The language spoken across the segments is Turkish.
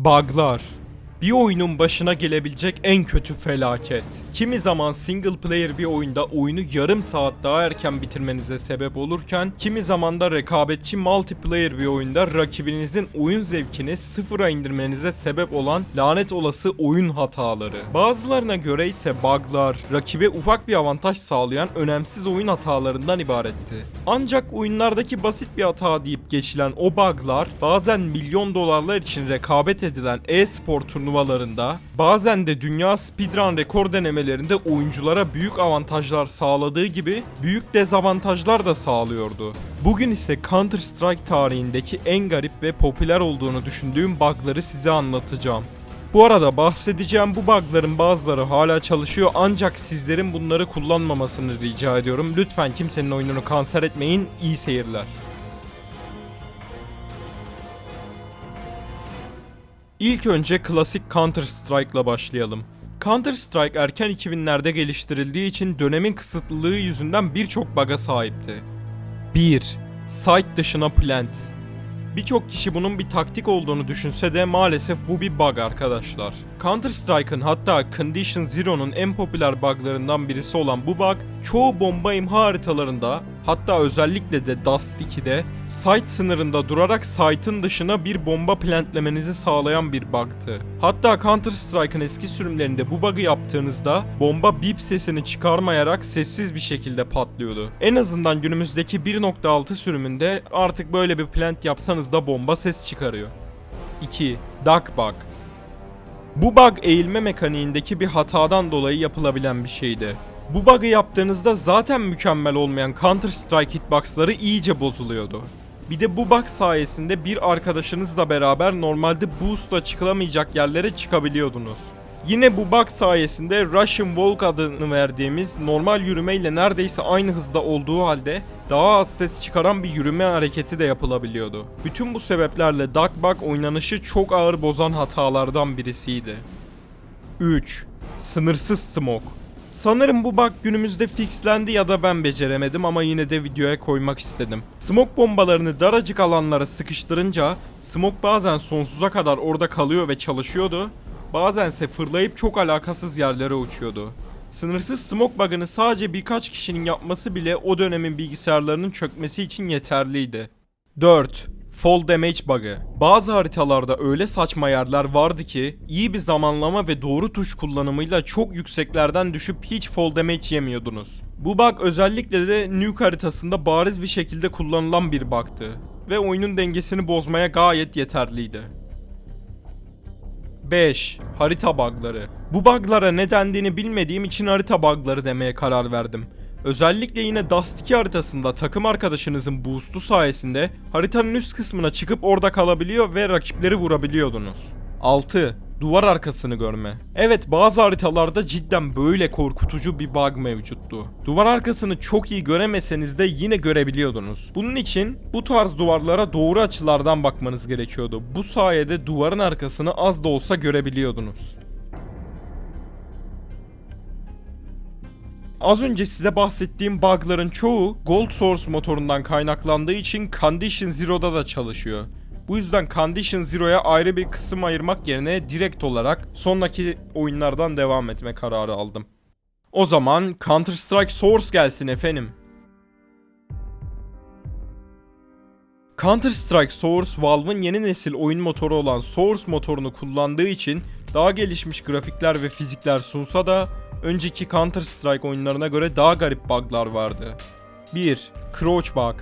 Bug'lar. Bir oyunun başına gelebilecek en kötü felaket. Kimi zaman single player bir oyunda oyunu yarım saat daha erken bitirmenize sebep olurken, kimi zaman da rekabetçi multiplayer bir oyunda rakibinizin oyun zevkini sıfıra indirmenize sebep olan lanet olası oyun hataları. Bazılarına göre ise bug'lar, rakibe ufak bir avantaj sağlayan önemsiz oyun hatalarından ibaretti. Ancak oyunlardaki basit bir hata deyip geçilen o bug'lar bazen milyon dolarlar için rekabet edilen e-spor turnuvalarında bazen de dünya speedrun rekor denemelerinde oyunculara büyük avantajlar sağladığı gibi büyük dezavantajlar da sağlıyordu. Bugün ise Counter Strike tarihindeki en garip ve popüler olduğunu düşündüğüm bug'ları size anlatacağım. Bu arada bahsedeceğim bu bug'ların bazıları hala çalışıyor ancak sizlerin bunları kullanmamasını rica ediyorum. Lütfen kimsenin oyununu kanser etmeyin. İyi seyirler. İlk önce klasik Counter Strike'la başlayalım. Counter Strike erken 2000'lerde geliştirildiği için dönemin kısıtlılığı yüzünden birçok bug'a sahipti. 1. Site dışına plant. Birçok kişi bunun bir taktik olduğunu düşünse de maalesef bu bir bug arkadaşlar. Counter Strike'ın hatta Condition Zero'nun en popüler buglarından birisi olan bu bug çoğu bomba imha haritalarında hatta özellikle de Dust 2'de site sınırında durarak site'ın dışına bir bomba plantlemenizi sağlayan bir bug'tı. Hatta Counter Strike'ın eski sürümlerinde bu bug'ı yaptığınızda bomba bip sesini çıkarmayarak sessiz bir şekilde patlıyordu. En azından günümüzdeki 1.6 sürümünde artık böyle bir plant yapsanız da bomba ses çıkarıyor. 2. Duck Bug bu bug eğilme mekaniğindeki bir hatadan dolayı yapılabilen bir şeydi. Bu bug'ı yaptığınızda zaten mükemmel olmayan Counter Strike hitboxları iyice bozuluyordu. Bir de bu bug sayesinde bir arkadaşınızla beraber normalde boost'la çıkılamayacak yerlere çıkabiliyordunuz. Yine bu bug sayesinde Russian Walk adını verdiğimiz normal yürümeyle neredeyse aynı hızda olduğu halde daha az ses çıkaran bir yürüme hareketi de yapılabiliyordu. Bütün bu sebeplerle Duck Bug oynanışı çok ağır bozan hatalardan birisiydi. 3. Sınırsız smoke. Sanırım bu bug günümüzde fixlendi ya da ben beceremedim ama yine de videoya koymak istedim. Smoke bombalarını daracık alanlara sıkıştırınca smoke bazen sonsuza kadar orada kalıyor ve çalışıyordu. Bazense fırlayıp çok alakasız yerlere uçuyordu. Sınırsız smoke bug'ını sadece birkaç kişinin yapması bile o dönemin bilgisayarlarının çökmesi için yeterliydi. 4. Fall damage bug'ı. Bazı haritalarda öyle saçma yerler vardı ki iyi bir zamanlama ve doğru tuş kullanımıyla çok yükseklerden düşüp hiç fall damage yemiyordunuz. Bu bug özellikle de Nuke haritasında bariz bir şekilde kullanılan bir bug'tı ve oyunun dengesini bozmaya gayet yeterliydi. 5. Harita bug'ları. Bu bug'lara ne dendiğini bilmediğim için harita bug'ları demeye karar verdim. Özellikle yine Dust 2 haritasında takım arkadaşınızın boost'u sayesinde haritanın üst kısmına çıkıp orada kalabiliyor ve rakipleri vurabiliyordunuz. 6. Duvar arkasını görme. Evet bazı haritalarda cidden böyle korkutucu bir bug mevcuttu. Duvar arkasını çok iyi göremeseniz de yine görebiliyordunuz. Bunun için bu tarz duvarlara doğru açılardan bakmanız gerekiyordu. Bu sayede duvarın arkasını az da olsa görebiliyordunuz. Az önce size bahsettiğim bug'ların çoğu Gold Source motorundan kaynaklandığı için Condition Zero'da da çalışıyor. Bu yüzden Condition Zero'ya ayrı bir kısım ayırmak yerine direkt olarak sonraki oyunlardan devam etme kararı aldım. O zaman Counter Strike Source gelsin efendim. Counter Strike Source Valve'ın yeni nesil oyun motoru olan Source motorunu kullandığı için daha gelişmiş grafikler ve fizikler sunsa da önceki Counter Strike oyunlarına göre daha garip bug'lar vardı. 1. Crouch Bug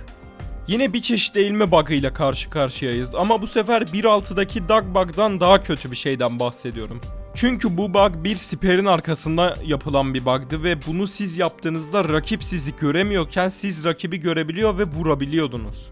Yine bir çeşit eğilme bug'ıyla karşı karşıyayız ama bu sefer 1.6'daki Duck Bug'dan daha kötü bir şeyden bahsediyorum. Çünkü bu bug bir siperin arkasında yapılan bir bug'dı ve bunu siz yaptığınızda rakip sizi göremiyorken siz rakibi görebiliyor ve vurabiliyordunuz.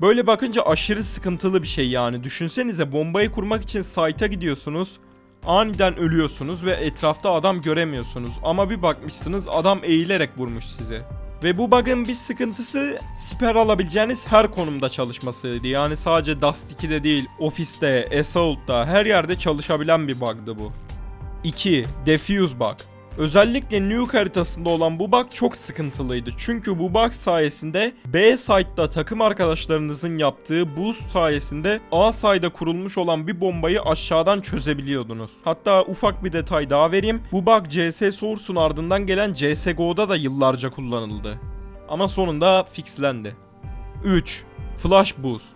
Böyle bakınca aşırı sıkıntılı bir şey yani. Düşünsenize bombayı kurmak için site'a gidiyorsunuz. Aniden ölüyorsunuz ve etrafta adam göremiyorsunuz. Ama bir bakmışsınız adam eğilerek vurmuş sizi. Ve bu bug'ın bir sıkıntısı siper alabileceğiniz her konumda çalışmasıydı. Yani sadece Dust 2'de değil, ofiste, Assault'ta her yerde çalışabilen bir bug'dı bu. 2. Defuse bug. Özellikle Nuke haritasında olan bu bug çok sıkıntılıydı. Çünkü bu bug sayesinde B site'da takım arkadaşlarınızın yaptığı boost sayesinde A site'da kurulmuş olan bir bombayı aşağıdan çözebiliyordunuz. Hatta ufak bir detay daha vereyim. Bu bug CS Source'un ardından gelen CSGO'da da yıllarca kullanıldı. Ama sonunda fixlendi. 3. Flash Boost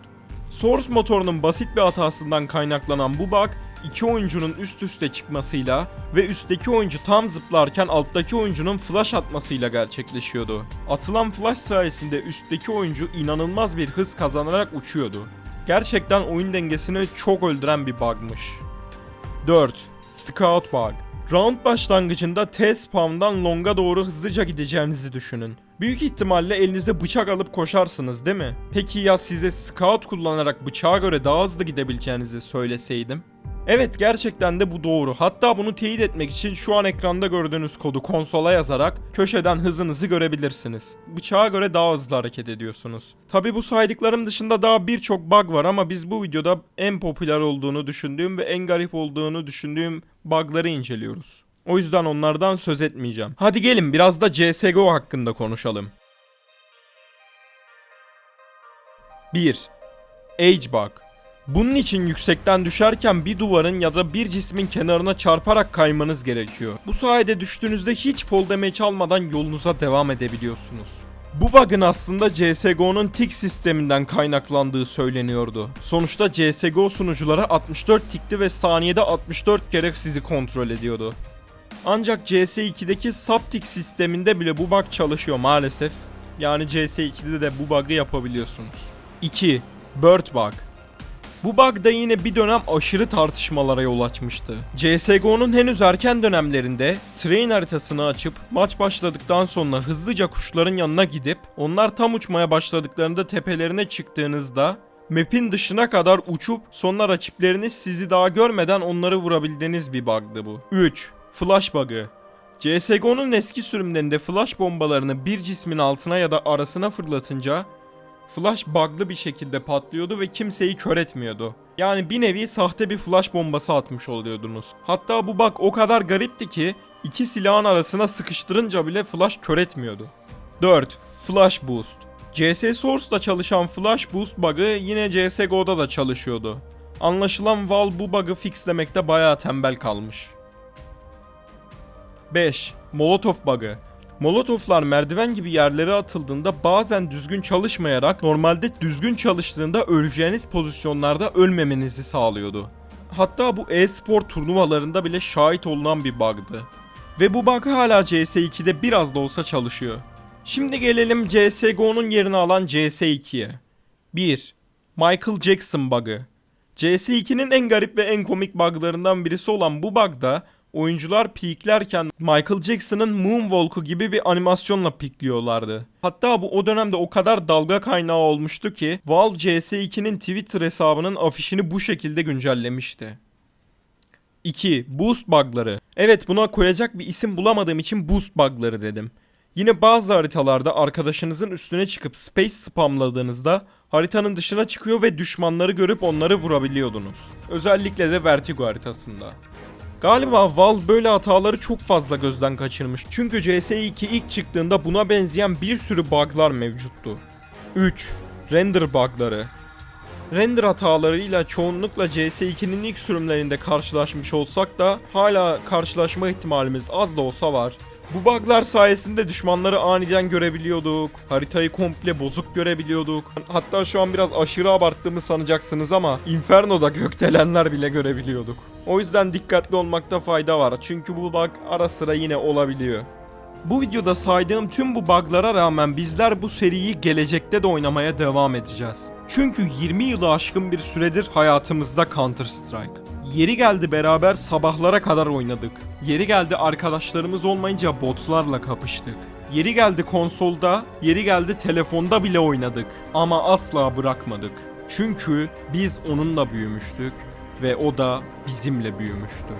Source motorunun basit bir hatasından kaynaklanan bu bug iki oyuncunun üst üste çıkmasıyla ve üstteki oyuncu tam zıplarken alttaki oyuncunun flash atmasıyla gerçekleşiyordu. Atılan flash sayesinde üstteki oyuncu inanılmaz bir hız kazanarak uçuyordu. Gerçekten oyun dengesini çok öldüren bir bug'mış. 4. Scout Bug Round başlangıcında T spawn'dan long'a doğru hızlıca gideceğinizi düşünün. Büyük ihtimalle elinize bıçak alıp koşarsınız değil mi? Peki ya size scout kullanarak bıçağa göre daha hızlı gidebileceğinizi söyleseydim? Evet gerçekten de bu doğru. Hatta bunu teyit etmek için şu an ekranda gördüğünüz kodu konsola yazarak köşeden hızınızı görebilirsiniz. Bıçağa göre daha hızlı hareket ediyorsunuz. Tabi bu saydıklarım dışında daha birçok bug var ama biz bu videoda en popüler olduğunu düşündüğüm ve en garip olduğunu düşündüğüm bugları inceliyoruz. O yüzden onlardan söz etmeyeceğim. Hadi gelin biraz da CSGO hakkında konuşalım. 1. Age Bug bunun için yüksekten düşerken bir duvarın ya da bir cismin kenarına çarparak kaymanız gerekiyor. Bu sayede düştüğünüzde hiç fall damage almadan yolunuza devam edebiliyorsunuz. Bu bug'ın aslında CSGO'nun tick sisteminden kaynaklandığı söyleniyordu. Sonuçta CSGO sunucuları 64 tickti ve saniyede 64 kere sizi kontrol ediyordu. Ancak CS2'deki subtick sisteminde bile bu bug çalışıyor maalesef. Yani CS2'de de bu bug'ı yapabiliyorsunuz. 2. Bird Bug bu bug da yine bir dönem aşırı tartışmalara yol açmıştı. CSGO'nun henüz erken dönemlerinde train haritasını açıp maç başladıktan sonra hızlıca kuşların yanına gidip onlar tam uçmaya başladıklarında tepelerine çıktığınızda map'in dışına kadar uçup sonra rakipleriniz sizi daha görmeden onları vurabildiğiniz bir bug'dı bu. 3. Flash bug'ı CSGO'nun eski sürümlerinde flash bombalarını bir cismin altına ya da arasına fırlatınca flash bug'lı bir şekilde patlıyordu ve kimseyi kör etmiyordu. Yani bir nevi sahte bir flash bombası atmış oluyordunuz. Hatta bu bug o kadar garipti ki iki silahın arasına sıkıştırınca bile flash kör etmiyordu. 4. Flash Boost CS Source'da çalışan Flash Boost bug'ı yine CSGO'da da çalışıyordu. Anlaşılan Valve bu bug'ı fixlemekte bayağı tembel kalmış. 5. Molotov bug'ı Molotoflar merdiven gibi yerlere atıldığında bazen düzgün çalışmayarak normalde düzgün çalıştığında öleceğiniz pozisyonlarda ölmemenizi sağlıyordu. Hatta bu e-spor turnuvalarında bile şahit olunan bir bug'dı. Ve bu bug hala CS2'de biraz da olsa çalışıyor. Şimdi gelelim CSGO'nun yerini alan CS2'ye. 1. Michael Jackson bug'ı. CS2'nin en garip ve en komik buglarından birisi olan bu bug'da oyuncular peaklerken Michael Jackson'ın Moonwalk'u gibi bir animasyonla pikliyorlardı. Hatta bu o dönemde o kadar dalga kaynağı olmuştu ki Valve CS2'nin Twitter hesabının afişini bu şekilde güncellemişti. 2. Boost bug'ları. Evet buna koyacak bir isim bulamadığım için boost bug'ları dedim. Yine bazı haritalarda arkadaşınızın üstüne çıkıp space spamladığınızda haritanın dışına çıkıyor ve düşmanları görüp onları vurabiliyordunuz. Özellikle de Vertigo haritasında. Galiba Valve böyle hataları çok fazla gözden kaçırmış. Çünkü CS2 ilk çıktığında buna benzeyen bir sürü bug'lar mevcuttu. 3. Render bug'ları. Render hatalarıyla çoğunlukla CS2'nin ilk sürümlerinde karşılaşmış olsak da hala karşılaşma ihtimalimiz az da olsa var. Bu bug'lar sayesinde düşmanları aniden görebiliyorduk. Haritayı komple bozuk görebiliyorduk. Hatta şu an biraz aşırı abarttığımı sanacaksınız ama Inferno'da gökdelenler bile görebiliyorduk. O yüzden dikkatli olmakta fayda var. Çünkü bu bug ara sıra yine olabiliyor. Bu videoda saydığım tüm bu bug'lara rağmen bizler bu seriyi gelecekte de oynamaya devam edeceğiz. Çünkü 20 yılı aşkın bir süredir hayatımızda Counter Strike. Yeri geldi beraber sabahlara kadar oynadık. Yeri geldi arkadaşlarımız olmayınca botlarla kapıştık. Yeri geldi konsolda, yeri geldi telefonda bile oynadık. Ama asla bırakmadık. Çünkü biz onunla büyümüştük ve o da bizimle büyümüştü.